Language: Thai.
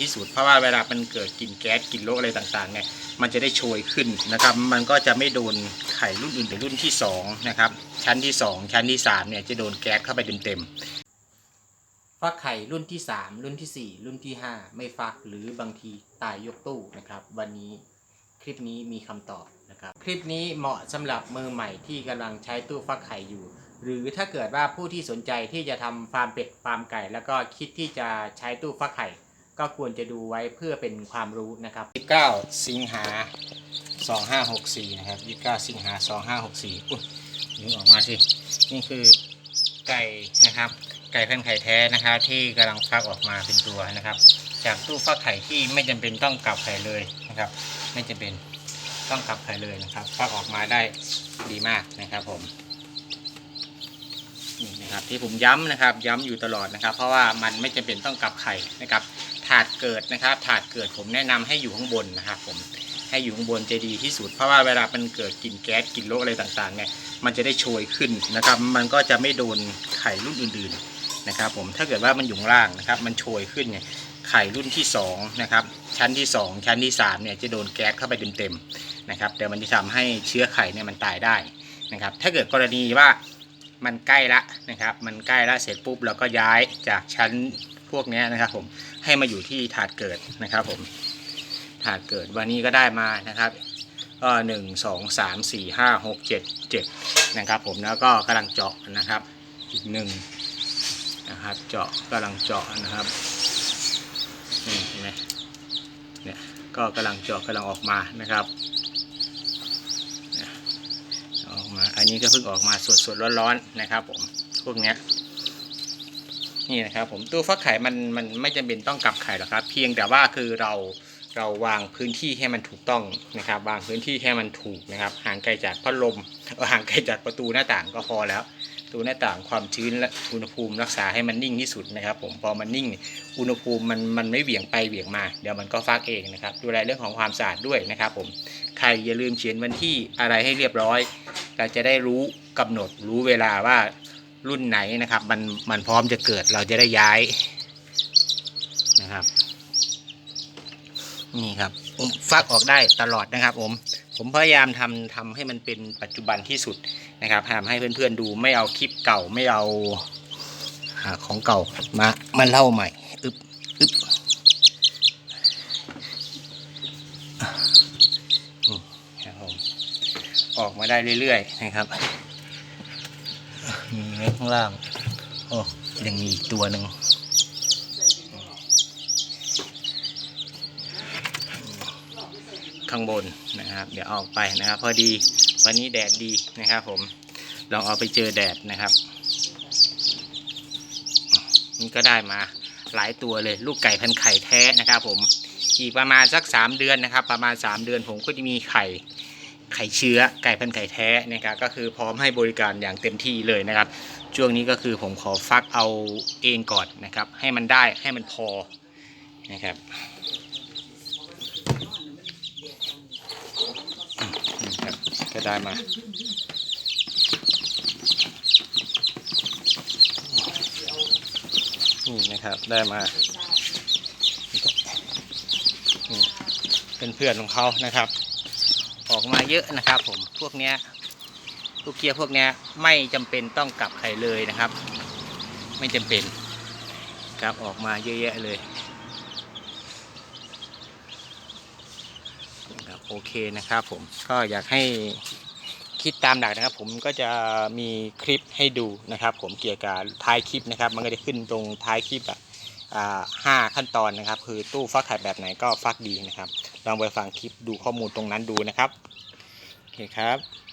ที่สุด เพราะว่าเวลามันเกิดกลิ่นแก๊สกลิ่นโรคอะไรต่างๆเนี่ยมันจะได้โชยขึ้นนะครับ มันก็จะไม่โดนไข่รุ่นอื่นแต่รุ่นที่สองนะครับชั้นที่สองชั้นที่สามเนี่ยจะโดนแก๊สเข้าไปเต็มๆฟักไข่รุ่นที่สามรุ่นที่สี่รุ่นที่ห้าไม่ฟักหรือบางทีตายยกตู้นะครับ วันนี้คลิปนี้มีคำตอบนะครับ คลิปนี้เหมาะสำหรับมือใหม่ที่กำลังใช้ตู้ฟักไข่อยู่ หรือถ้าเกิดว่าผู้ที่สนใจที่จะทำฟาร์มเป็ดฟาร์มไก่ แล้วก็คิดที่จะใช้ตู้ฟักไข่ ก็ควรจะดูไว้เพื่อเป็นความรู้นะครับ 29 สิงหา 2564 นะครับ 29 สิงหา 2564อุ้ยนึกออกมาสิ นี่คือไก่นะครับ ไก่พันไข่แท้นะครับ ที่กำลังฟักออกมาเป็นตัวนะครับ จากตู้ฟักไข่ที่ไม่จำเป็นต้องกลับไข่เลยนะครับ ไม่จำเป็นต้องกลับไข่เลยนะครับฟักออกมาได้ดีมากนะครับผมนี่นะครับที่ผมย้ำนะครับ ย้ำอยู่ตลอดนะครับ เพราะว่ามันไม่จำเป็นต้องกลับไข่นะครับ ถาดเกิดนะครับ ถาดเกิดผมแนะนำให้อยู่ข้างบนนะครับผมให้อยู่ข้างบนจะดีที่สุด เพราะว่าเวลามันเกิดกลิ่นแก๊สกลิ่นโรคอะไรต่างๆเนี่ยมันจะได้โชยขึ้นนะครับ มันก็จะไม่โดนไข่รุ่นอื่นๆนะครับ ผมถ้าเกิดว่ามันอยู่ล่างนะครับ มันโชยขึ้นเนี่ยไข่รุ่นที่สองนะครับชั้นที่สองชั้นที่สามเนี่ยจะโดนแก๊สเข้าไปเต็มๆนะครับแต่มันจะทำให้เชื้อไข่เนี่ยมันตายได้นะครับ ถ้าเกิดกรณีว่ามันใกล้ละนะครับ มันใกล้ละเสร็จปุ๊บเราก็ย้ายจากชั้น วกนี้นะครับ ผมให้มาอยู่ที่ถาดเกิดนะครับ ผมถาดเกิดวันนี้ก็ได้มานะครับก็หนึ่งสองสามสี่ห้าหกเจ็ดเจ็ดนะครับ ผมแล้วก็กำลังเจาะนะครับ อีกหนึ่งนะครับ เจาะกำลังเจาะนะครับนี่เห็นไหมเนี่ยก็กำลังเจาะกำลังออกมานะครับออกมาอันนี้ก็เพิ่งออกมาสดๆร้อนๆนะครับ ผมพวกเนี้ย นี่นะครับผมตู้ฟักไข่มันมันไม่จำเป็นต้องกลับไข่หรอกครับ เพียงแต่ว่าคือเราเราวางพื้นที่ให้มันถูกต้องนะครับ วางพื้นที่ให้มันถูกนะครับ ห่างไกลจากพัดลมห่างไกลจากประตูหน้าต่างก็พอแล้วตูหน้าต่างความชื้นและอุณหภูมิรักษาให้มันนิ่งที่สุดนะครับ ผมพอมันนิ่งอุณหภูมิมันมันไม่เหวี่ยงไปเหวี่ยงมา เดี๋ยวมันก็ฟักเองนะครับ ดูแลเรื่องของความสะอาดด้วยนะครับ ผมใครอย่าลืมเขียนวันที่อะไรให้เรียบร้อย เราจะได้รู้กำหนดรู้เวลาว่า รุ่นไหนนะครับ มันมันพร้อมจะเกิดเราจะได้ย้ายนะครับ นี่ครับผมฟักออกได้ตลอดนะครับ ผมผมพยายามทำทำให้มันเป็นปัจจุบันที่สุดนะครับทำให้เพื่อนๆดูไม่เอาคลิปเก่าไม่เอาของเก่ามามาเล่าใหม่อึบอึบออกมาได้เรื่อยๆนะครับ มีไว้ข้างล่างโอ้ยังมีอีกตัวหนึ่งข้างบนนะครับ เดี๋ยวออกไปนะครับ พอดีวันนี้แดดดีนะครับ ผมลองเอาไปเจอแดดนะครับนี่ก็ได้มาหลายตัวเลย ลูกไก่พันไข่แท้นะครับ ผมอีกประมาณสักสามเดือนนะครับ ประมาณสามเดือนผมก็จะมีไข่ ไข่เชื้อไก่พันไข่แท้นะครับก็คือพร้อมให้บริการอย่างเต็มที่เลยนะครับ ช่วงนี้ก็คือผมขอฟักเอาเองก่อนนะครับ ให้มันได้ให้มันพอนะครับนี่ครับก็ได้มานี่นะครับได้มาเป็นเพื่อนของเขานะครับ ออกมาเยอะนะครับ ผมพวกเนี้ยลูกเกียร์พวกเนี้ยไม่จำเป็นต้องกลับไข่เลยนะครับ ไม่จำเป็นครับออกมาเยอะแยะเลยครับโอเคนะครับผมก็อยากให้คิดตามหลักนะครับ ผมก็จะมีคลิปให้ดูนะครับ ผมเกี่ยวกับท้ายคลิปนะครับ มันก็จะขึ้นตรงท้ายคลิปอะห้าขั้นตอนนะครับ คือตู้ฟักไข่แบบไหนก็ฟักดีนะครับ ลองไปฟังคลิปดูข้อมูลตรงนั้นดูนะครับ เคครับ